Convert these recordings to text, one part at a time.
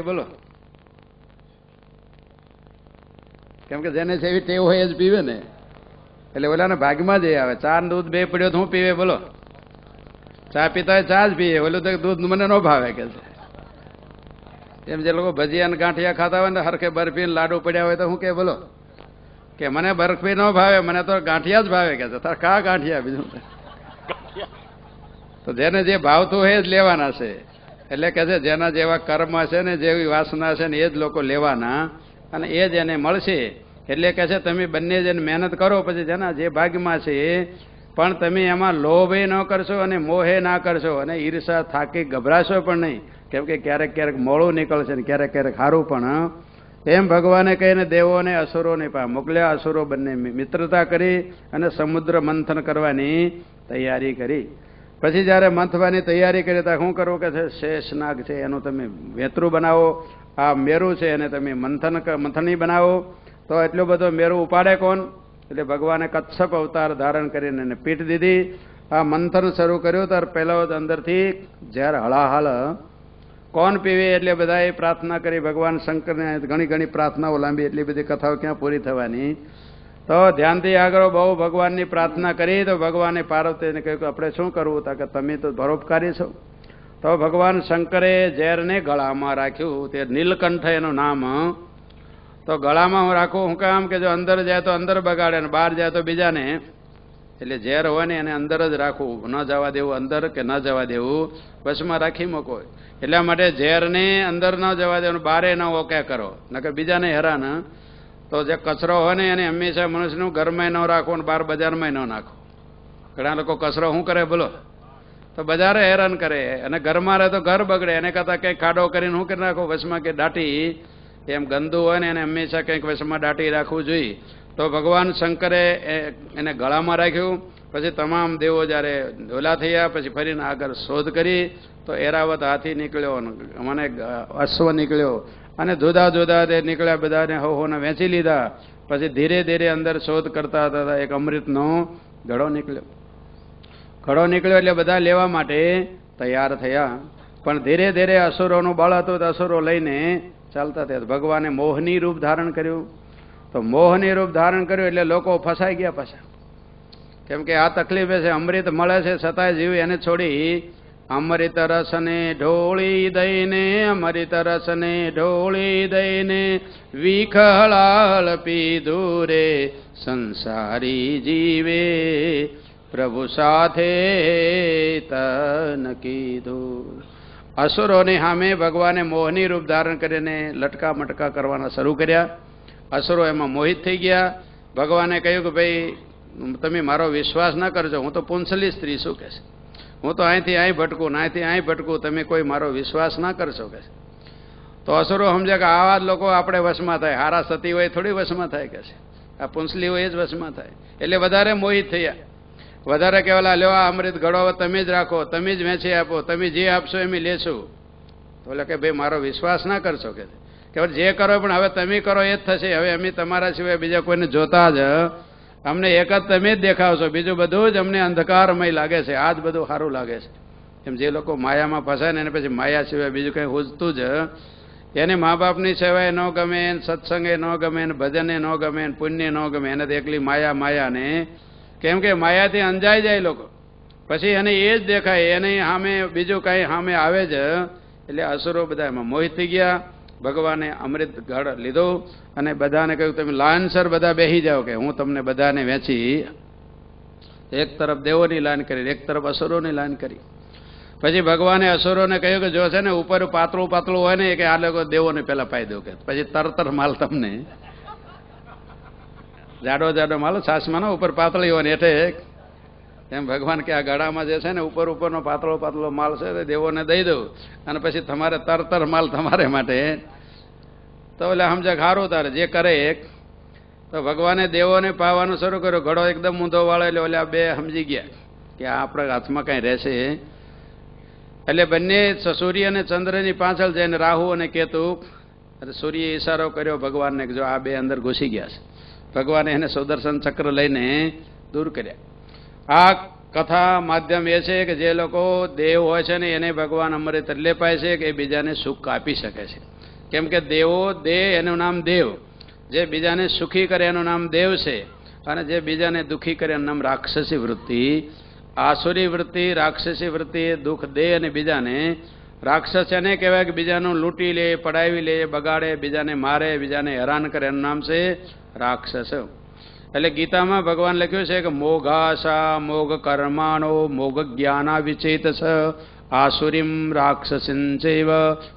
બોલો. કેમ કે જેને જેવી ટેવ હોય જ પીવે ને. એટલે ઓલાને ભાગમાં જ આવે. ચાર દૂધ બે પડ્યો તો હું પીવે બોલો. ચા પીતા હોય ચા જ પીએ. ઓલું તો દૂધ મને ન ભાવે કે છે. એમ જે લોકો ભજીયા ને ગાંઠિયા ખાતા હોય ને હરખે બરફી ને લાડુ પડ્યા હોય તો હું કે બોલો. કે મને બરફી ન ભાવે મને તો ગાંઠિયા જ ભાવે કે છે. તાર કા ગાંઠિયા બીજું? તો જેને જે ભાવતું હોય જ લેવાના છે. એટલે કે છે, જેના જેવા કર્મ છે ને, જેવી વાસના છે ને, એ જ લોકો લેવાના અને એ જ એને મળશે. એટલે કે છે, તમે બંને જણ મહેનત કરો, પછી જેના જે ભાગમાં છે, પણ તમે એમાં લોભે ન કરશો અને મોહે ના કરશો અને ઈર્ષા થાકી ગભરાશો પણ નહીં. કેમ કે ક્યારેક ક્યારેક મોળું નીકળશે ને ક્યારેક ક્યારેક સારું પણ એમ ભગવાને કહીને દેવોને અસુરોને પા મોકલ્યા અસુરો બંને મિત્રતા કરી અને સમુદ્ર મંથન કરવાની તૈયારી કરી. પછી જ્યારે મંથવાની તૈયારી કરી, ત્યારે શું કરવું કે છે શેષનાગ છે, એનું તમે વેતરું બનાવો. આ મેરું છે, એને તમે મંથન મંથની બનાવો. તો એટલો બધો મેરું ઉપાડે કોણ? એટલે ભગવાને કચ્છપ અવતાર ધારણ કરીને એને પીઠ દીધી. આ મંથન શરૂ કર્યું, ત્યારે પહેલો જ અંદરથી ઝેર હળાહળ કોણ પીવે એટલે બધાએ પ્રાર્થના કરી, ભગવાન શંકરને ઘણી ઘણી પ્રાર્થનાઓ લાંબી, એટલી બધી કથાઓ ક્યાં પૂરી થવાની? તો ધ્યાનથી આગળ બહુ ભગવાનની પ્રાર્થના કરી, તો ભગવાને પાર્વતીને કહ્યું કે આપણે શું કરવું? તા કે તમે તો પરોપકારી છો. તો ભગવાન શંકરે ઝેરને ગળામાં રાખ્યું, તે નીલકંઠ એનું નામ. તો ગળામાં હું રાખું, હું કામ કે જો અંદર જાય તો અંદર બગાડે અને બહાર જાય તો બીજાને. એટલે ઝેર હોય ને એને અંદર જ રાખવું, ન જવા દેવું અંદર કે ન જવા દેવું બસમાં રાખી મૂકો. એટલા માટે ઝેરને અંદર ન જવા દેવું બારે ન ઓકે કરો. નકર બીજાને હેરાન તો જે કચરો હોય ને એને હંમેશા મનુષ્યનું ઘરમાં ન રાખો અને બહાર બજારમાં ન નાખો. ઘણા લોકો કચરો શું કરે બોલો? તો બજારે હેરાન કરે. અને ઘરમાં રહે તો ઘર બગડે. એને કરતાં કંઈક ખાડો કરીને શું કરી નાખો? વસમાં કે દાટી. એમ ગંદુ હોય ને એને હંમેશા કંઈક વસમાં દાટી રાખવું જોઈએ. તો ભગવાન શંકરે એને ગળામાં રાખ્યું. પછી તમામ દેવો જ્યારે ઓલા થયા, પછી ફરીને આગળ શોધ કરી, તો એરાવત હાથી નીકળ્યો મને અશ્વ નીકળ્યો. અને જુદા જુદા તે નીકળ્યા બધાને હો હોને વેચી લીધા. પછી ધીરે ધીરે અંદર શોધ કરતા હતા. એક અમૃતનો ઘડો નીકળ્યો. ઘડો નીકળ્યો એટલે બધા લેવા માટે તૈયાર થયા. પણ ધીરે ધીરે અસુરોનું બળ હતું તો અસુરો લઈને ચાલતા થયા. ભગવાને મોહની રૂપ ધારણ કર્યું. તો મોહની રૂપ ધારણ કર્યું એટલે લોકો ફસાઈ ગયા પાછા. કેમ કે આ તકલીફ છે, અમૃત મળે છે, છતાંય જીવ એને છોડી અમૃત રસને ઢોળી દઈને અમૃત રસને ઢોળી દઈને વિખળાલ પીધું રે સંસારી જીવે. પ્રભુ સાથે તન કીધું. અસુરોની સામે ભગવાને મોહની રૂપ ધારણ કરીને લટકા મટકા કરવાના શરૂ કર્યા. અસુરો એમાં મોહિત થઈ ગયા. ભગવાને કહ્યું કે ભાઈ, તમે મારો વિશ્વાસ ન કરજો, હું તો પુંસલી સ્ત્રી શું કે છે. હું તો અહીંથી અહીં ભટકું ને અહીંથી અહીં ભટકું, તમે કોઈ મારો વિશ્વાસ ના કરશો કે તો અસુરો સમજે કે આવા જ લોકો આપણે વશમાં થાય. હારા સતી હોય થોડી વશમાં થાય કે છે? આ પુંસલી હોય જ વશમાં થાય. એટલે વધારે મોહિત થયા. વધારે કહેવાલા આ અમૃત ઘડો, તમે જ રાખો, તમે જ વેચી આપો, તમે જે આપશો એમ લેશું. તો એટલે કે, ભાઈ, મારો વિશ્વાસ ના કરશો કે કે જે કરો પણ હવે તમે કરો એ જ થશે. હવે અમે તમારા સિવાય બીજા કોઈને જોતા જ અમને એક જ તમે જ દેખાવશો બીજું બધું જ અમને અંધકારમય લાગે છે. આ જ બધું સારું લાગે છે. એમ જે લોકો માયામાં ફસાય ને એને પછી માયા સિવાય બીજું કંઈ હોજતું જ એને મા બાપની સેવાય ન ગમે સત્સંગે ન ગમે ભજને ન ગમે પુણ્ય ન ગમે. એને તો એકલી માયા માયાને કેમ કે માયાથી અંજાઈ જાય લોકો. પછી એને એ જ દેખાય. એને સામે બીજું કાંઈ સામે આવે જ. એટલે અસુરો બધા એમાં મોહિત થઈ ગયા. ભગવાને અમૃત ગઢ લીધો અને બધાને કહ્યું, તમે લાનસર બધા બેસી જાઓ કે હું તમને બધાને વેચી એક તરફ દેવોની લાઈન કરી, એક તરફ અસુરોની લાઈન કરી. પછી ભગવાને અસુરોને કહ્યું કે જો છે ને ઉપર પાતળું પાતળું હોય ને કે આ લોકો દેવોને પહેલા પાઈ દો કે. પછી તરત માલ તમને. જાડો જાડો માલ, સાસમાનો ઉપર પાતળી હોય ને, એટલે એમ ભગવાન કે આ ગળામાં જે છે ને ઉપર ઉપરનો પાતળો પાતળો માલ છે તે દેવોને દઈ દઉં. અને પછી તમારે તરતર માલ તમારે માટે. તો એટલે સમજે ખારું તારે, જે કરે એક, તો ભગવાને દેવોને પાવાનું શરૂ કર્યું. ઘડો એકદમ ઊંધો વાળો એટલે ઓલે બે સમજી ગયા કે આ આપણા હાથમાં કાંઈ રહેશે. એટલે બંને સૂર્ય અને ચંદ્રની પાછળ જઈને રાહુ અને કેતુ અને સૂર્યએ ઈશારો કર્યો ભગવાનને કે જો આ બે અંદર ઘૂસી ગયા છે. ભગવાને એને સુદર્શન ચક્ર લઈને દૂર કર્યા. આ કથા માધ્યમ એ છે કે જે લોકો દેવ હોય છે ને એને ભગવાન અમૃત એટલે પાય છે કે બીજાને સુખ આપી શકે છે. કેમ કે દેવો દેહ એનું નામ દેવ. જે બીજાને સુખી કરે એનું નામ દેવ છે અને જે બીજાને દુઃખી કરે એનું નામ રાક્ષસી વૃત્તિ. આસુરી વૃત્તિ, રાક્ષસી વૃત્તિ એ દુઃખ દે અને બીજાને. રાક્ષસ એને કહેવાય કે બીજાનું લૂંટી લે, પડાવી લે, બગાડે, બીજાને મારે, બીજાને હેરાન કરે એનું નામ છે રાક્ષસ. એટલે ગીતામાં ભગવાન લખ્યું છે કે મોઘાશા મોઘ કર્માણો મોઘ જ્ઞાના વિચેતસ આસુરીમ રાક્ષસિંચૈવ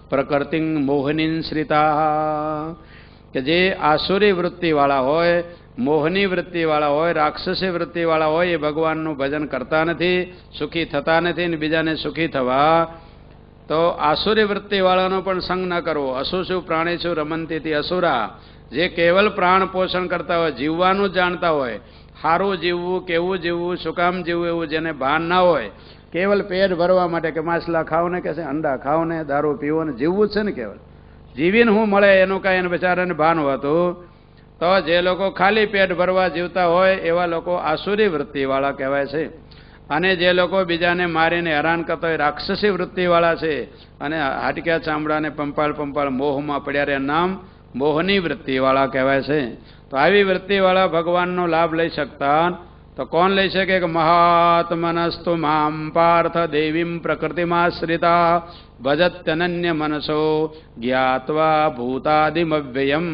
પ્રકૃતિ મોહનીન શ્રિતા. કે જે આસુરી વૃત્તિવાળા હોય, મોહની વૃત્તિવાળા હોય, રાક્ષસી વૃત્તિવાળા હોય, એ ભગવાનનું ભજન કરતા નથી, સુખી થતા નથી ને બીજાને સુખી થવા. તો આસુરી વૃત્તિવાળાનો પણ સંગ ન કરવો. અસુસુ પ્રાણીસુ રમંતીથી અસુરા. જે કેવલ પ્રાણ પોષણ કરતા હોય, જીવવાનું જાણતા હોય સારું જીવવું, કેવું જીવવું, શું કામ જીવવું એવું જેને ભાન ના હોય, કેવલ પેટ ભરવા માટે કે માછલા ખાવ ને કે અંડા ખાવ ને, દારૂ પીવો ને, જીવવું જ છે ને કેવલ. જીવીને શું મળે એનું કાંઈ એને બિચારાને ભાન હોતું, તો જે લોકો ખાલી પેટ ભરવા જીવતા હોય, એવા લોકો આસુરી વૃત્તિવાળા કહેવાય છે. અને જે લોકો બીજાને મારીને હેરાન કરતા હોય, રાક્ષસી વૃત્તિવાળા છે. અને હાટક્યા ચામડાને પંપાળ પંપાળ મોહમાં પડ્યા રે નામ મોહની વૃત્તિવાળા કહેવાય છે. તો આવી વૃત્તિવાળા ભગવાનનો લાભ લઈ શકતા તો કોણ લઈ શકે કે મહાત્મનસ્તુ મામ પાર્થ દેવીમ પ્રકૃતિમાશ્રિતા ભજત્યનન્ય મનસો જ્ઞાત્વા ભૂતાદિમવ્યયમ.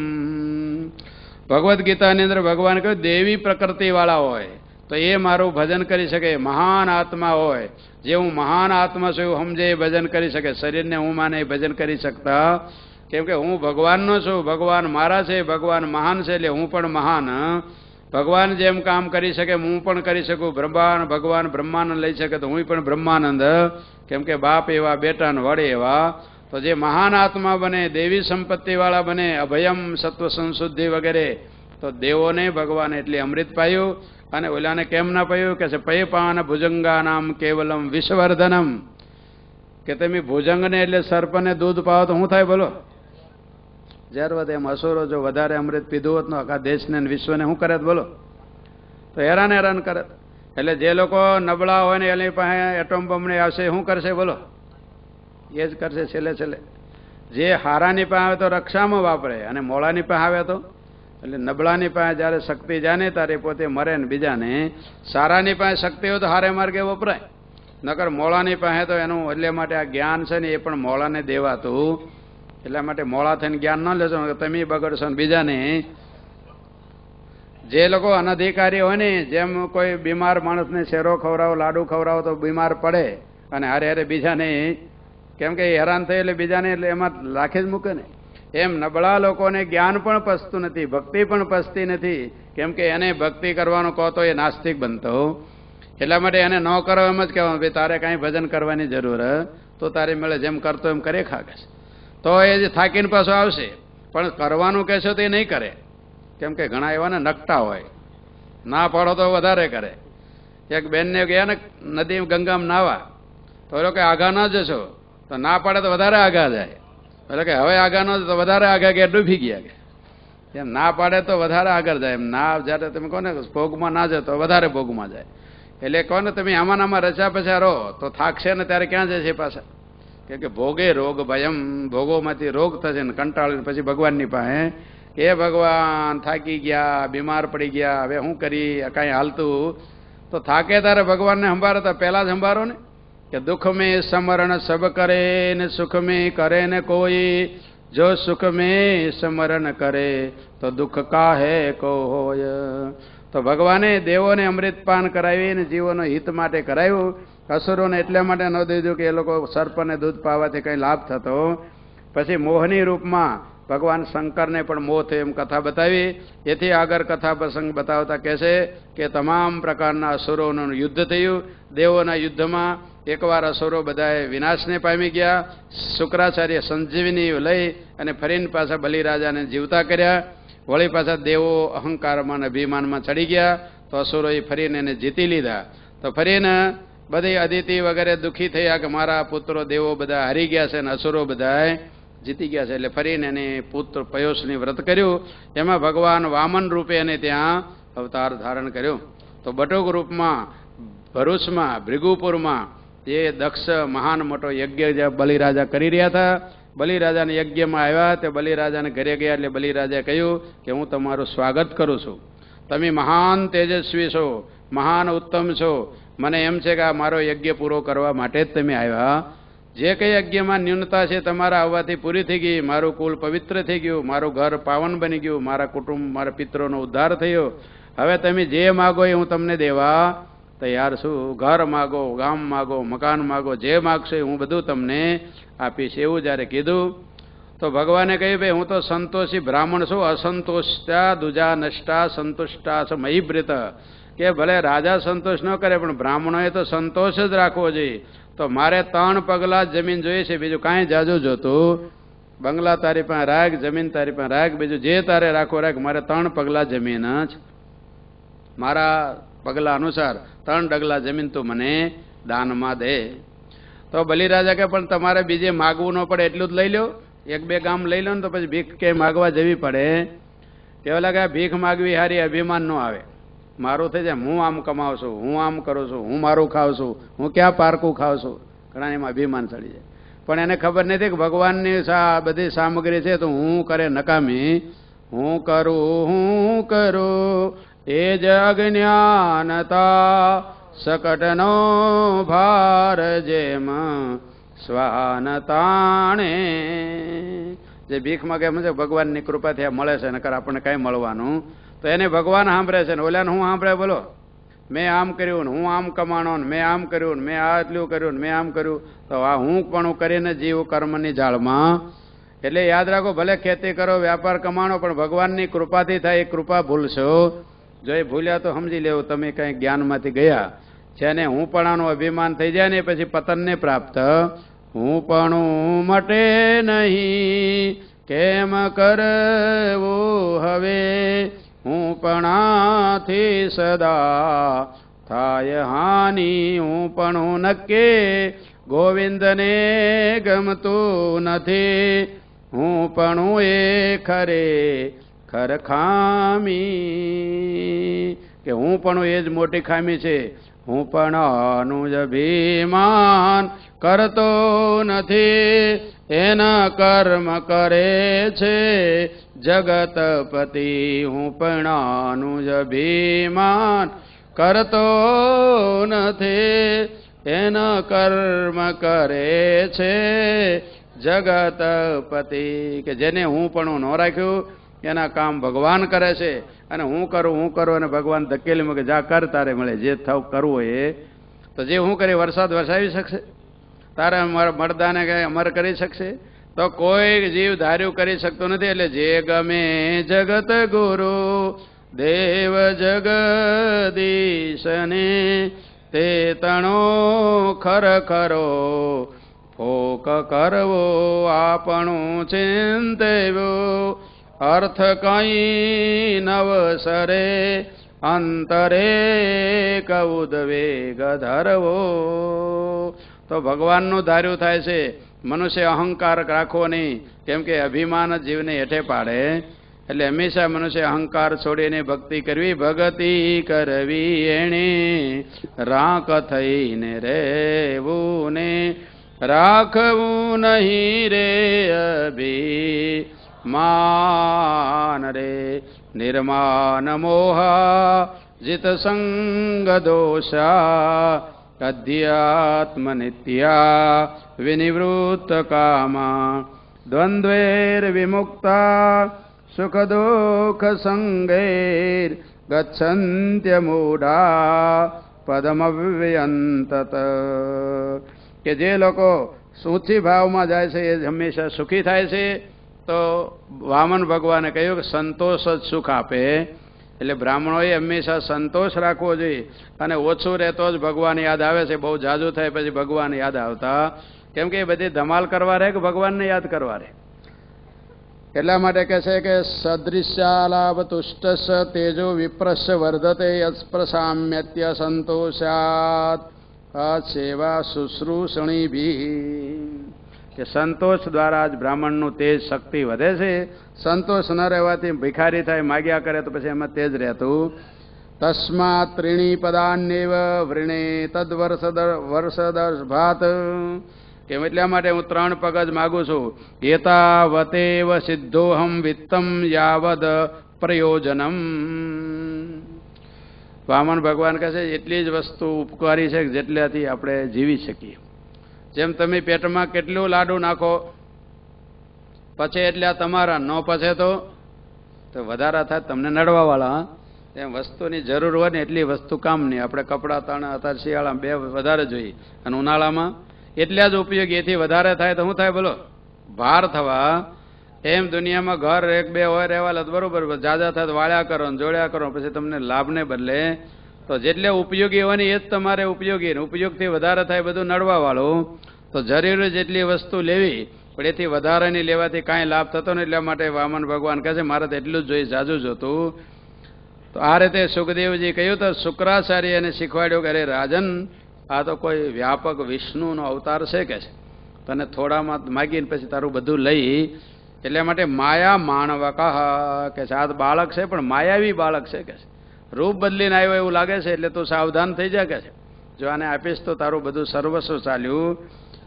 ભગવદ્ ગીતાની અંદર ભગવાન કહ્યું દેવી પ્રકૃતિવાળા હોય તો એ મારું ભજન કરી શકે, મહાન આત્મા હોય. જે હું મહાન આત્મા છું એવું સમજે ભજન કરી શકે. શરીરને હું માને ભજન કરી શકતા કેમ કે હું ભગવાનનો છું, ભગવાન મારા છે, ભગવાન મહાન છે એટલે હું પણ મહાન ભગવાન જેમ કામ કરી શકે, હું પણ કરી શકું. બ્રહ્માન, ભગવાન બ્રહ્માનંદ લઈ શકે તો હું પણ બ્રહ્માનંદ કેમ કે બાપ એવા બેટાને વડે એવા. તો જે મહાન આત્મા બને, દેવી સંપત્તિવાળા બને, અભયમ સત્વ સંશુદ્ધિ વગેરે, તો દેવોને ભગવાન એટલી અમૃત પાયું. અને ઓલાને કેમ ના પાયું? કે છે પૈપાન ભુજંગા નામ કેવલમ વિષવર્ધનમ. કે તમે ભુજંગને એટલે સર્પને દૂધ પાવો તો શું થાય? બોલો. જ્યારે એમ અસુરો જો વધારે અમૃત પીધું હોત આખા દેશને વિશ્વને શું કરે બોલો? તો હેરાન હેરાન કરે. એટલે જે લોકો નબળા હોય ને એની પાસે એટમ બમને આવશે, શું કરશે બોલો? એ જ કરશે છેલ્લે છેલ્લે. જે હારાની પાસે આવે તો રક્ષામાં વાપરે અને મોળાની પાસે આવે તો? એટલે નબળાની પાસે જ્યારે શક્તિ જાને ત્યારે પોતે મરે ને બીજાને. સારાની પાસે શક્તિ હોય તો હારે માર્ગે વપરાય. નકર મોળાની પાસે તો એનું એટલે માટે આ જ્ઞાન છે ને એ પણ મોળાને દેવાતું. એટલા માટે મોળા થઈને જ્ઞાન ન લેશો તમે બગડશો ને બીજાને. જે લોકો અનધિકારી હોય ને, જેમ કોઈ બીમાર માણસને શેરો ખવડાવો, લાડુ ખવડાવો, તો બીમાર પડે. અને હારે હારે બીજાને, કેમ કે હેરાન થઈ એટલે બીજાને એટલે એમાં રાખી જ મૂકે ને. એમ નબળા લોકોને જ્ઞાન પણ પસતું નથી, ભક્તિ પણ પસતી નથી. કેમ કે એને ભક્તિ કરવાનું કહો તો એ નાસ્તિક બનતો. એટલા માટે એને ન કરો એમ જ કહેવાનું, ભાઈ, તારે કાંઈ ભજન કરવાની જરૂર, તો તારે મળે જેમ કરતો એમ કરે ખાગે તો એ જે થાકીને પાછો આવશે. પણ કરવાનું કહેશો તો એ નહીં કરે. કેમ કે ઘણા એવાને નકટા હોય. ના પાડો તો વધારે કરે. એક બેનને ગયા ને નદી ગંગામાં નાવા તો એ લોકો આઘા ન જશો. તો ના પાડે તો વધારે આઘા જાય. એટલે કે હવે આઘા ન તો વધારે આઘા ગયા, ડૂબી ગયા કે. એમ ના પાડે તો વધારે આગળ જાય. એમ ના જ્યારે તમે કહો ને ભોગમાં ના જાય તો વધારે ભોગમાં જાય. એટલે કહો ને તમે આમાં આમાં રચા પછા રહો તો થાકશે ને ત્યારે ક્યાં જશે પાછા? કે ભોગે રોગ ભયમ, ભોગોમાંથી રોગ થશે ને કંટાળીને પછી ભગવાનની પાસે. એ ભગવાન, થાકી ગયા, બીમાર પડી ગયા, હવે શું કરી કાંઈ હાલતું? તો થાકે તારે ભગવાનને સંભાળો તો પહેલાં જ સંભાળો ને. કે દુઃખ મેં સમરણ સબ કરે ને સુખ મેં કરે ને કોઈ. જો સુખ મેં સ્મરણ કરે, તો દુઃખ કાહે કો હોય. તો ભગવાને દેવોને અમૃતપાન કરાવી અને જીવોનો હિત માટે કરાવ્યું અસુરોને એટલા માટે ન દીધું કે એ લોકો સર્પને દૂધ પાવાથી કંઈ લાભ થતો. પછી મોહની રૂપમાં ભગવાન શંકરને પણ મોહ થયો એમ કથા બતાવી. એથી આગળ કથા પ્રસંગ બતાવતા કહે છે કે તમામ પ્રકારના અસુરોનું યુદ્ધ થયું. દેવોના યુદ્ધમાં એકવાર અસુરો બધાએ વિનાશને પામી ગયા. શુક્રાચાર્ય સંજીવની લઈ અને ફરીને પાછા બલિરાજાને જીવતા કર્યા. વળી પાછા દેવો અહંકારમાં અને અભિમાનમાં ચડી ગયા. તો અસુરોએ ફરીને એને જીતી લીધા. તો ફરીને બધી અદિતિ વગેરે દુઃખી થયા કે મારા પુત્રો, દેવો બધા હારી ગયા છે અને અસુરો બધાએ જીતી ગયા છે. એટલે ફરીને એને પુત્ર પયોસની વ્રત કર્યું. એમાં ભગવાન વામન રૂપે એને ત્યાં અવતાર ધારણ કર્યો. તો બટુક રૂપમાં, ભરૂચમાં, ભૃગુપુરમાં એ દક્ષ મહાન મોટો યજ્ઞ જે બલિરાજા કરી રહ્યા હતા. બલિરાજાને યજ્ઞમાં આવ્યા તે બલિરાજાને ઘરે ગયા એટલે બલિરાજાએ કહ્યું કે હું તમારું સ્વાગત કરું છું. તમે મહાન તેજસ્વી છો, મહાન ઉત્તમ છો મને એમ છે કે આ મારો યજ્ઞ પૂરો કરવા માટે જ તમે આવ્યા. જે કંઈ યજ્ઞમાં ન્યૂનતા છે તમારા આવવાથી પૂરી થઈ ગઈ, મારું કુલ પવિત્ર થઈ ગયું, મારું ઘર પાવન બની ગયું, મારા કુટુંબ, મારા પિત્રોનો ઉદ્ધાર થયો. હવે તમે જે માગો એ હું તમને દેવા તૈયાર છું. ઘર માગો, ગામ માગો, મકાન માગો, જે માગશો હું બધું તમને આપીશ. એવું જ્યારે કીધું, તો ભગવાને કહ્યું, ભાઈ, હું તો સંતોષી બ્રાહ્મણ છું, અસંતોષતા દુજા નષ્ટા, સંતુષ્ટા સ મહીબ્રિત કે ભલે રાજા સંતોષ ન કરે, પણ બ્રાહ્મણોએ તો સંતોષ જ રાખવો જોઈએ. તો મારે ત્રણ પગલા જમીન જોઈએ છે, બીજું કાંઈ જાજુ જોતું બંગલા તારી પાસે રાખ, જમીન તારી પાસે રાખ, બીજું જે તારે રાખો રાખ, મારે ત્રણ પગલા જમીન જ. મારા પગલા અનુસાર ત્રણ ડગલા જમીન તું મને દાનમાં દે. તો બલિરાજા કે પણ તમારે બીજે માગવું ન પડે, એટલું જ લઈ લો એક બે ગામ લઈ લો ને તો પછી ભીખ કે માગવા જવી પડે. કેવા લાગે ભીખ માગવી હારી અભિમાન ન આવે. મારું થઈ જાય. હું આમ કમાવ છું હું આમ કરું છું, હું મારું ખાઉં છું હું ક્યાં પારકું ખાઉં છું ઘણા એમાં અભિમાન ચડી જાય. પણ એને ખબર નથી કે ભગવાનની બધી સામગ્રી છે તો હું કરે નકામી. હું કરું હું કરું. એ જ અજ્ઞાનતા સકટનો ભાર જેમ શ્વાન તાણે જે ભીખ છે, ભગવાનની કૃપાથી આ મળે છે, નકર આપણને કાંઈ મળવાનું તો એને ભગવાન સાંભળે છે ને, ઓલાને હું સાંભળે બોલો. મેં આમ કર્યું ને હું આમ કમાણો ને મેં આમ કર્યું ને મેં આટલું કર્યું ને મેં આમ કર્યું. તો આ હું પણ કરીને જીવ કર્મની જાળમાં. એટલે યાદ રાખો, ભલે ખેતી કરો, વ્યાપાર કમાણો, પણ ભગવાનની કૃપાથી થાય એ કૃપા ભૂલશો. જો એ ભૂલ્યા તો સમજી લેવું, તમે કંઈ જ્ઞાનમાંથી ગયા. છે ને હું પણાનું અભિમાન થઈ જાય ને પછી પતનને પ્રાપ્ત. હું પણ મટે નહીં. કેમ કરવું હવે? હું પણાથી સદા થાય હાનિ હું પણ નક્કે. ગોવિંદને ગમતું નથી. હું પણ એ ખરે ખર ખામી કે હું પણ એ જ મોટી ખામી છે. હું પણ અનુજ અભિમાન કરતો નથી. એના કર્મ કરે છે. જગતપતિ હું પણ અનુજ અભિમાન કરતો નથી. એના કર્મ કરે છે. જગતપતિ કે જેને હું પણ ન રાખ્યું, એના કામ ભગવાન કરે છે. અને હું કરું હું કરું અને ભગવાન ધકેલી મૂકે જા કર તારે મળે, જે થવું કરવું એ. તો જે હું કરી વરસાદ વરસાવી શકશે? તારે મરદાને કઈ અમર કરી શકશે? તો કોઈ જીવ ધાર્યું કરી શકતો નથી, એટલે જે ગમે જગત ગુરુ, દેવ જગદીશને તે તણો ખર ખરો, ફોક કરવો આપણું ચિંતવ્યો અર્થ કઈ નવસરે અંતરે કૌદવેગ ધરવો. તો ભગવાનનું ધાર્યું થાય છે, મનુષ્ય અહંકાર રાખવો નહીં, કેમ કે અભિમાન જીવને હેઠે પાડે. એટલે હંમેશા મનુષ્ય અહંકાર છોડીને ભક્તિ કરવી, ભગતિ કરવી એણે. રાખ થઈને રહેવું ને રાખવું નહીં રે અભી માન રે. નિર્માન મોહા, જીત સંગ દોષા અધ્યાત્મ विनिवृत्तकामा, द्वन्द्वैर्विमुक्ता, सुखदुःखसङ्गैर्गच्छन्त्यमूढा પદમવ્યંતત કે જે લોકો સૂચી ભાવમાં જાય છે, એ હંમેશા સુખી થાય છે, તો વામન ભગવાને કહ્યું કે સંતોષ જ સુખ આપે. એટલે બ્રાહ્મણોએ હંમેશા સંતોષ રાખવો જોઈએ. અને ઓછું રહેતો જ ભગવાન યાદ આવે છે, બહુ જાજુ થાય પછી ભગવાન યાદ આવતા. કેમ કે એ બધી ધમાલ કરવા રહે કે ભગવાનને યાદ કરવા રહે? એટલા માટે કહે છે કે સદૃશ્યાલાભ તુષ્ટસ તેજો વિપ્રસ વર્ધતે યસ્પ્રસામ્યત્ય સંતોષાત. સેવા શુશ્રૂષણી ભી કે સંતોષ દ્વારા જ બ્રાહ્મણનું તેજ શક્તિ વધે છે. સંતોષ ન રહેવાથી ભિખારી થાય, માગ્યા કરે તો પછી એમાં તેજ રહેતું. તસ્માત ત્રીણી પદાન્યવ વૃણે તદ્વર્ષદ વર્ષદર્શ ભાત કેમ એટલા માટે હું ત્રણ પગ જ માગું છું. એતાવતેવ સિદ્ધોહમ વિત્તમ યાવદ પ્રયોજનમ. વામન ભગવાન કહે છે, એટલી જ વસ્તુ ઉપકારી છે જેટલાથી આપણે જીવી શકીએ. જેમ તમે પેટમાં કેટલું લાડુ નાખો, પછી એટલે તમારા ન પછે તો? તો વધારા થાય તમને નડવાવાળા એમ વસ્તુની જરૂર હોય ને એટલી વસ્તુ કામની આપણે કપડાં, તાણા અત્યારે શિયાળામાં બે વધારે જોઈએ. અને ઉનાળામાં એટલા જ ઉપયોગી એથી વધારે થાય તો શું થાય બોલો? ભાર થવા. એમ દુનિયામાં ઘર એક બે હોય, રહેવા બરોબર જાજા થાય વાળ્યા કરો જોડ્યા કરો, પછી તમને લાભને બદલે તો જેટલે ઉપયોગી હોય ને એ જ તમારે ઉપયોગી ઉપયોગથી વધારે થાય બધું નડવાવાળું. તો જરૂર જેટલી વસ્તુ લેવી. પણ એથી વધારાની લેવાથી કાંઈ લાભ થતો નહીં, એટલા માટે વામન ભગવાન કહે છે, મારે તો એટલું જ જોઈએ જાજુ જોતું. તો આ રીતે સુખદેવજી કહ્યું, તો શુક્રાચાર્ય એને શીખવાડ્યું કે, અરે રાજન, આ તો કોઈ વ્યાપક વિષ્ણુનો અવતાર છે કે છે? તને થોડામાં માગીને પછી તારું બધું લઈ. એટલા માટે માયા માણવકા કે છે. આ બાળક છે, પણ માયાવી બાળક છે કે છે? રૂપ બદલીને આવ્યો એવું લાગે છે, એટલે તું સાવધાન થઈ જા કે છે. જો આને આપીશ તો તારું બધું સર્વસ્વ ચાલ્યું.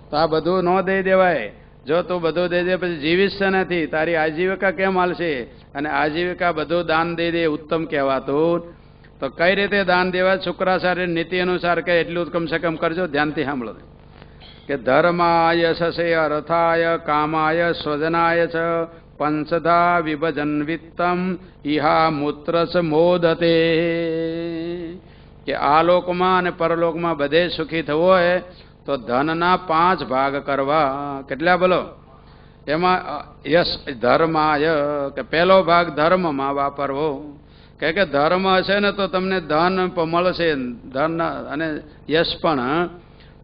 તો આ બધું ન દઈ દેવાય. જો તું બધું દઈ દે, પછી જીવીશ છે નથી. તારી આજીવિકા કેમ હાલશે? અને આજીવિકા બધું દાન દઈ દે ઉત્તમ કહેવાતું. તો કઈ રીતે દાન દેવા? શુક્રાચાર્ય નીતિ અનુસાર કે એટલું કમસે કમ કરજો, ધ્યાનથી સાંભળો. કે ધર્માય સસે અર્થાય, કામાય, સ્વજનાય ચ પંચધા વિભજન વિત્તમ ઇહા મૂત્ર મોદતે કે આ લોકમાં અને પરલોકમાં બધે સુખી થવું હોય, તો ધનના પાંચ ભાગ કરવા। કેટલા બોલો? એમાં યશ, ધર્માય, કે પહેલો ભાગ ધર્મમાં વાપરવો। કે કે ધર્મ હશે ને, તો તમને ધન મળશે, ધન અને યશ પણ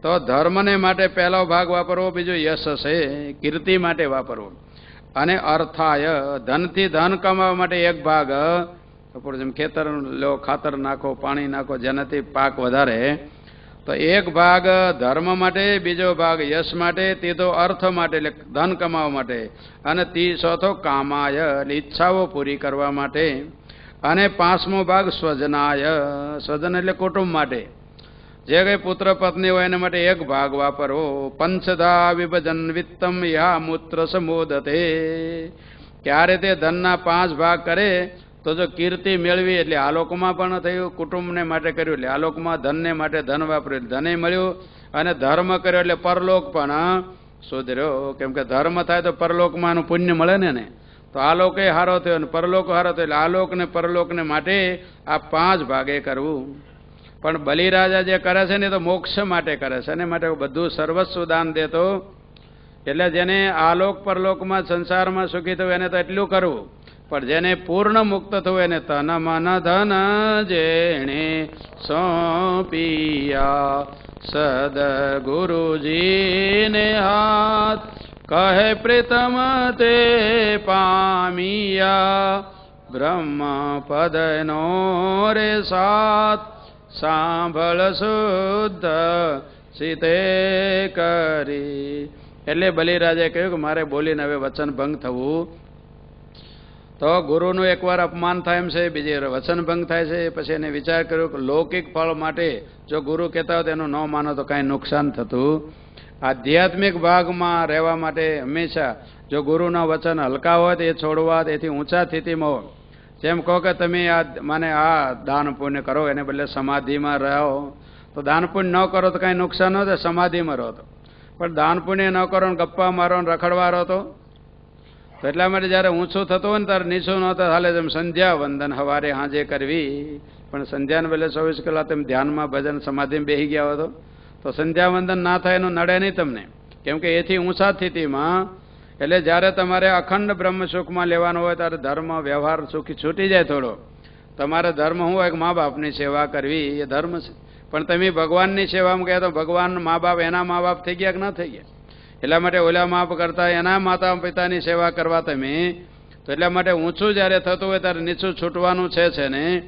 તો ધર્મને માટે પહેલો ભાગ વાપરવો, બીજો યશ હશે, કીર્તિ માટે વાપરવો। અને અર્થાય, ધનથી ધન કમાવા માટે એક ભાગ. જેમ ખેતર લો, ખાતર નાખો, પાણી નાખો, જેનાથી પાક વધારે. તો એક ભાગ ધર્મ માટે, બીજો ભાગ યશ માટે, ત્રીજો અર્થ માટે, એટલે ધન કમાવા માટે. અને તી ચોથો કામાય, એટલે ઈચ્છાઓ પૂરી કરવા માટે. અને પાંચમો ભાગ સ્વજનાય. સ્વજન એટલે કુટુંબ માટે. જે કઈ પુત્ર પત્ની હોય એના માટે એક ભાગ વાપરો. પંચધા વિભજન વિત્તમ યા મૂત્ર સમોદતે ક્યારે તે ધનના પાંચ ભાગ કરે, તો જો કીર્તિ મેળવી એટલે આલોકમાં પણ થયું, કુટુંબને માટે કર્યું એટલે આલોકમાં ધનને માટે ધન વાપર્યું ધને મળ્યું, અને ધર્મ કર્યો એટલે પરલોક પણ સુધર્યો. કેમ કે ધર્મ થાય તો પરલોકમાં પુણ્ય મળે ને ને તો આલોકે હારો થયો અને પરલોક હારો થયો એટલે આલોક ને પરલોકને માટે આ પાંચ ભાગે કરવું. પણ બલિરાજા જે કરે છે ને તો મોક્ષ માટે કરે છે. એને માટે બધું સર્વસ્વ દાન દેતો. એટલે જેને આલોક પરલોકમાં સંસારમાં સુખી થયું એને તો એટલું કરવું. પણ જેને પૂર્ણ મુક્ત થવું એને તન મન ધન જેણે સોંપિયા. સદગુરુજીને હાથ કહે પ્રીતમ તે પામિયા. બ્રહ્મ પદનો રે સાથ સાંભળ શુદ્ધ સીતે કરી. એટલે બલિરાજે કહ્યું કે મારે બોલીને હવે વચન ભંગ થવું. તો ગુરુનું એકવાર અપમાન થાય એમ છે, બીજી વચન ભંગ થાય છે, પછી એને વિચાર કર્યો કે લૌકિક ફળ માટે જો ગુરુ કહેતા હોય તેનું ન માનો તો કાંઈ નુકસાન થતું. આધ્યાત્મિક ભાગમાં રહેવા માટે હંમેશા જો ગુરુના વચન હલકા હોય તો એ છોડવા એથી ઊંચા સ્થિતિમાં હોય જેમ કહો કે તમે આ મને આ દાન પુણ્ય કરો, એને બદલે સમાધિમાં રહો. તો દાન પુણ્ય ન કરો તો કાંઈ નુકસાન ન થાય, સમાધિમાં રહો તો. પણ દાન પુણ્ય ન કરો ને ગપ્પા મારો ને રખડવા રહો તો? એટલા માટે જ્યારે ઊંચું થતું હોય ને ત્યારે નીચું ન હાલે તેમ સંધ્યા વંદન સવારે હાજે કરવી. પણ સંધ્યાને બદલે ચોવીસ કલાક તમે ધ્યાનમાં ભજન સમાધિમાં બેસી ગયા હો તો સંધ્યા વંદન ના થાય એનું નડે નહીં તમને. કેમ કે એથી ઊંચા સ્થિતિમાં એટલે જ્યારે તમારે અખંડ બ્રહ્મ સુખમાં લેવાનું હોય ત્યારે ધર્મ, વ્યવહાર, સુખી છૂટી જાય થોડો. તમારે ધર્મ શું હોય કે મા બાપની સેવા કરવી, એ ધર્મ છે. પણ તમે ભગવાનની સેવામાં ગયા તો ભગવાન મા બાપ એના મા બાપ થઈ ગયા કે ના થઈ ગયા? એટલા માટે ઓલા માપ કરતા એના માતા પિતાની સેવા કરવા તમે, તો એટલા માટે ઊંચું જ્યારે થતું હોય ત્યારે નીચું છૂટવાનું છે ને?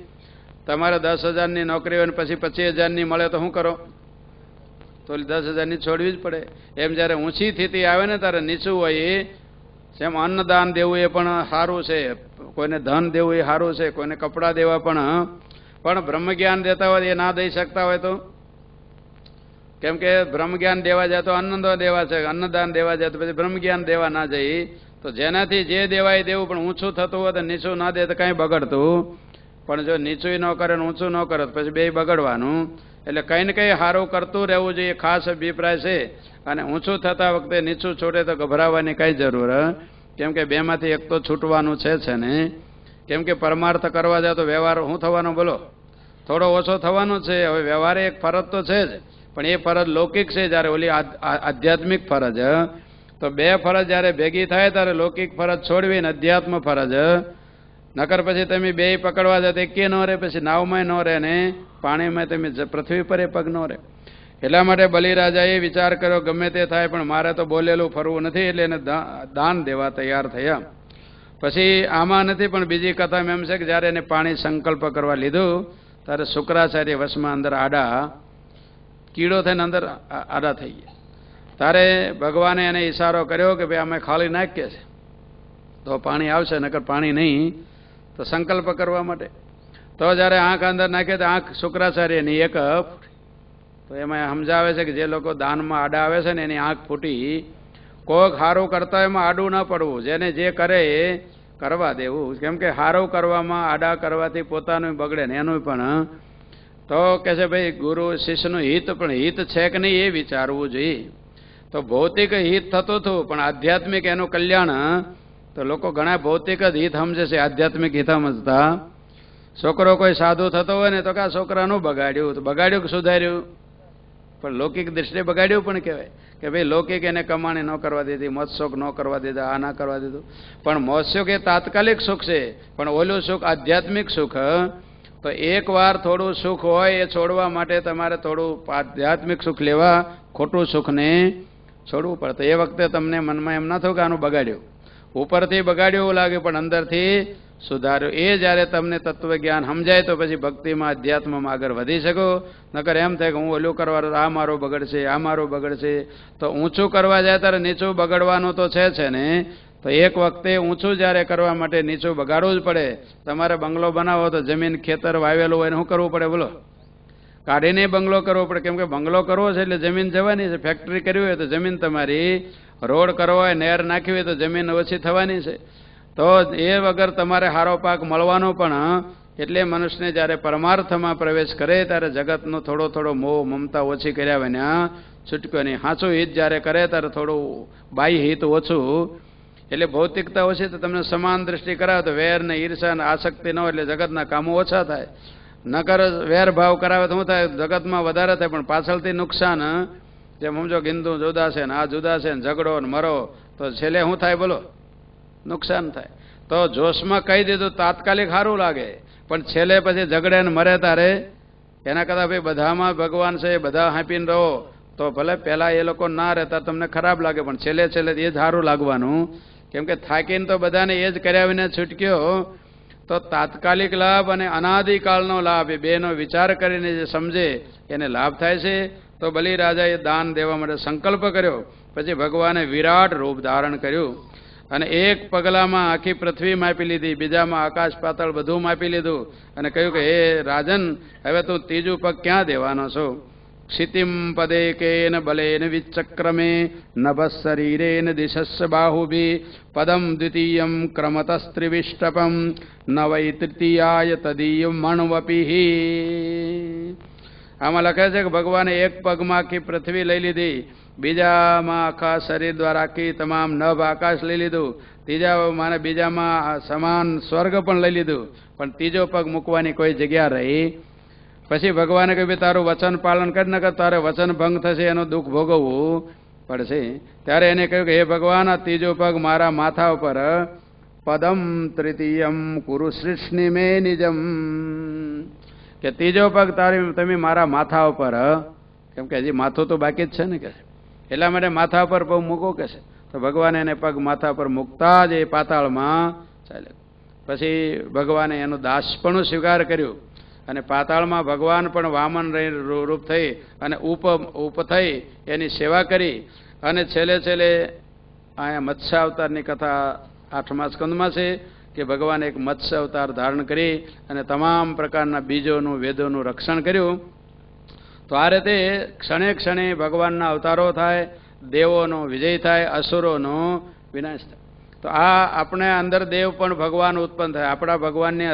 તમારે દસ હજારની નોકરી હોય ને પછી પચીસ હજારની મળે તો શું કરો? તો દસ હજારની છોડવી જ પડે. એમ જ્યારે ઊંચી સ્થિતિ આવે ને ત્યારે નીચું હોય એ અન્નદાન દેવું એ પણ સારું છે, કોઈને ધન દેવું એ સારું છે, કોઈને કપડાં દેવા પણ પણ બ્રહ્મજ્ઞાન દેતા હોય એ ના દઈ શકતા હોય તો? કેમ કે બ્રહ્મજ્ઞાન દેવા જાય તો અન્ન દેવા છે, અન્નદાન દેવા જાય તો પછી બ્રહ્મજ્ઞાન દેવા ના જઈ તો જેનાથી જે દેવાય દેવું, પણ ઊંચું થતું હોય તો નીચું ના દે તો કાંઈ બગડતું. પણ જો નીચું ન કરે ને ઊંચું ન કરે તો પછી બે બગડવાનું. એટલે કંઈ ને કંઈ સારું કરતું રહેવું જોઈએ, ખાસ અભિપ્રાય છે. અને ઊંચું થતા વખતે નીચું છોડે તો ગભરાવાની કઈ જરૂર કેમ કે બેમાંથી એક તો છૂટવાનું છે છે ને. કેમ કે પરમાર્થ કરવા જાય તો વ્યવહાર શું થવાનો બોલો? થોડો ઓછો થવાનો છે, હવે વ્યવહારે એક ફરજ તો છે જ. પણ એ ફરજ લૌકિક છે, જ્યારે ઓલી આધ્યાત્મિક ફરજ તો બે ફરજ જ્યારે ભેગી થાય ત્યારે લૌકિક ફરજ છોડવી ને અધ્યાત્મ ફરજ નકર પછી તમે બે પકડવા જાતે કે ન રહે, પછી નાવમાં ન રહે ને પાણીમાં તમે પૃથ્વી પર એ પગ ન રહે. એટલા માટે બલિરાજાએ વિચાર કર્યો, ગમે તે થાય, પણ મારે તો બોલેલું ફરવું નથી, એટલે એને દાન દેવા તૈયાર થયા. પછી આમાં નથી, પણ બીજી કથા એમ છે કે જ્યારે એને પાણી સંકલ્પ કરવા લીધું, ત્યારે શુક્રાચાર્ય વશમાં અંદર આડા, કીડો થઈને અંદર આડા થઈ ગયા. ત્યારે ભગવાને એને ઈશારો કર્યો કે ભાઈ, અમે ખાલી નાખીએ છે તો પાણી આવશે, નકર પાણી નહીં તો સંકલ્પ કરવા માટે. તો જ્યારે આંખ અંદર નાખે તો આંખ શુક્રાચાર્યની એક તો એમાં સમજાવે છે કે જે લોકો દાનમાં આડા આવે છે ને એની આંખ ફૂટી. કોક હારું કરતા એમાં આડું ન પડવું. જેને જે કરે એ કરવા દેવું. કેમ કે હારું કરવામાં, આડા કરવાથી પોતાનું બગડે ને એનું પણ. તો કે છે ભાઈ, ગુરુ શિષ્યનું હિત પણ હિત છે કે નહીં એ વિચારવું જોઈએ. તો ભૌતિક હિત થતું હતું, પણ આધ્યાત્મિક એનું કલ્યાણ તો લોકો ઘણા ભૌતિક જ હિત સમજે છે, આધ્યાત્મિક હિત સમજતા. છોકરો કોઈ સાધુ થતો હોય ને તો કે છોકરાનું બગાડ્યું? તો બગાડ્યું કે સુધાર્યું? પણ લૌકિક દૃષ્ટિએ બગાડ્યું પણ કહેવાય. કે ભાઈ લૌકિક એને કમાણી ન કરવા દીધી મોજશોખ ન કરવા દીધા, આ ના કરવા દીધું. પણ મત્સુખ એ તાત્કાલિક સુખ છે. પણ ઓલું સુખ આધ્યાત્મિક સુખ, તો એકવાર થોડું સુખ હોય એ છોડવા માટે તમારે થોડું આધ્યાત્મિક સુખ લેવા, ખોટું સુખને છોડવું પડે. તો એ વખતે તમને મનમાં એમ ના થયું કે આનું બગાડ્યું? ઉપરથી બગાડ્યું એવું લાગે પણ અંદરથી સુધાર્યું. એ જ્યારે તમને તત્વજ્ઞાન સમજાય તો પછી ભક્તિમાં, અધ્યાત્મમાં આગળ વધી શકો. નકર એમ થાય કે હું ઓલું કરવા, આ મારો બગડશે, આ મારો બગડશે. તો ઊંચું કરવા જાય ત્યારે નીચું બગડવાનું તો છે છે ને. તો એક વખતે ઊંચું જ્યારે કરવા માટે નીચું બગાડવું જ પડે. તમારે બંગલો બનાવો તો જમીન, ખેતર વાવેલું હોય શું કરવું પડે બોલો? કાઢીને બંગલો કરવો પડે. કેમ કે બંગલો કરવો છે એટલે જમીન જવાની છે. ફેક્ટરી કરવી હોય તો જમીન તમારી રોડ કરવો હોય નહેર નાખવી હોય તો જમીન ઓછી થવાની છે. તો એ વગર તમારે હારો પાક મળવાનો પણ એટલે મનુષ્યને જ્યારે પરમાર્થમાં પ્રવેશ કરે ત્યારે જગતનો થોડો થોડો મોહ, મમતા ઓછી કર્યા વિના છૂટક્યો નહીં. સાચું હિત જ્યારે કરે ત્યારે થોડું બાહ્ય હિત ઓછું. એટલે ભૌતિકતા ઓછી તો તમને સમાન દ્રષ્ટિ કરાવે તો વેર ને ઈર્ષા ને આસક્તિ ન હોય એટલે જગતના કામો ઓછા થાય. નકર વેર ભાવ કરાવે તો શું થાય? જગતમાં વધારે થાય પણ પાછળથી નુકસાન જેમ સમજો કે હિન્દુ જુદા છે ને આ જુદા છે ને ઝઘડો ને મરો, તો છેલ્લે શું થાય બોલો? નુકસાન થાય. તો જોશમાં કહી દીધું, તાત્કાલિક સારું લાગે, પણ છેલ્લે પછી ઝઘડે ને મરે તારે, એના કરતાં ભાઈ બધામાં ભગવાન છે, એ બધા હાંપીને રહો, તો ભલે પહેલાં એ લોકો ના રહેતા, તમને ખરાબ લાગે, પણ છેલ્લે છેલ્લે એ જ સારું લાગવાનું. કેમ કે થાકીને તો બધાને એ જ કર્યા વિના છૂટક્યો. તો તાત્કાલિક લાભ અને અનાદિકાળનો લાભ, એ બેનો વિચાર કરીને જે સમજે, એને લાભ થાય છે. તો બલિરાજાએ દાન દેવા માટે સંકલ્પ કર્યો. પછી ભગવાને વિરાટ રૂપ ધારણ કર્યું અને એક પગલામાં આખી પૃથ્વી માપી લીધી, બીજામાં આકાશ પાતળ બધું માપી લીધું અને કહ્યું કે, હે રાજન, હવે તું ત્રીજું પગ ક્યાં દેવાનો છો? ક્ષિતિમ પદે કેન બલેન વિચક્રમે નભ શરીરેન દિશસ્સ બાહુભી પદમ દ્વિતીયમ ક્રમતસ્ત્રિવિષ્ટપમ ન તૃતીયાય તદીય મણવપી. આમાં લખે છે કે ભગવાને એક પગમાં આખી પૃથ્વી લઈ લીધી. બીજામાં આખા શરીર દ્વારા આખી તમામ નભ આકાશ લઈ લીધું. ત્રીજા માને બીજામાં સમાન સ્વર્ગ પણ લઈ લીધું. પણ ત્રીજો પગ મૂકવાની કોઈ જગ્યા રહી પછી ભગવાને કહ્યું, "ભઈ, તારું વચન પાલન કરી, નકર તારે વચન ભંગ થશે, એનું દુઃખ ભોગવવું પડશે. ત્યારે એને કહ્યું કે, હે ભગવાન, આ ત્રીજો પગ મારા માથા ઉપર. પદમ તૃતીયમ કુરુ સૃષ્ણિ મે નિજમ. કે ત્રીજો પગ તારી તમે મારા માથા ઉપર કેમ કે હજી માથું તો બાકી જ છે ને કે એટલા માટે માથા પર પગ મૂકો કે છે? તો ભગવાન એને પગ માથા પર મૂકતા જ એ પાતાળમાં ચાલે પછી ભગવાને એનું દાસપણું સ્વીકાર કર્યું અને પાતાળમાં ભગવાન પણ વામન રૂપ થઈ અને ઉપ ઉપ થઈ એની સેવા કરી અને છેલ્લે છેલ્લે અહીંયા મત્સ્ય અવતારની કથા આઠમા સ્કંદમાં છે. કે ભગવાન એક મત્સ્ય અવતાર ધારણ કરી અને તમામ પ્રકારના બીજોનું, વેદોનું રક્ષણ કર્યું. તો આ રીતે ક્ષણે ક્ષણે ભગવાનના અવતારો થાય, દેવોનો વિજય થાય, અસુરોનો વિનાશ થાય. તો આ આપણે અંદર દેવ પણ ભગવાન ઉત્પન્ન થાય. આપણા ભગવાનની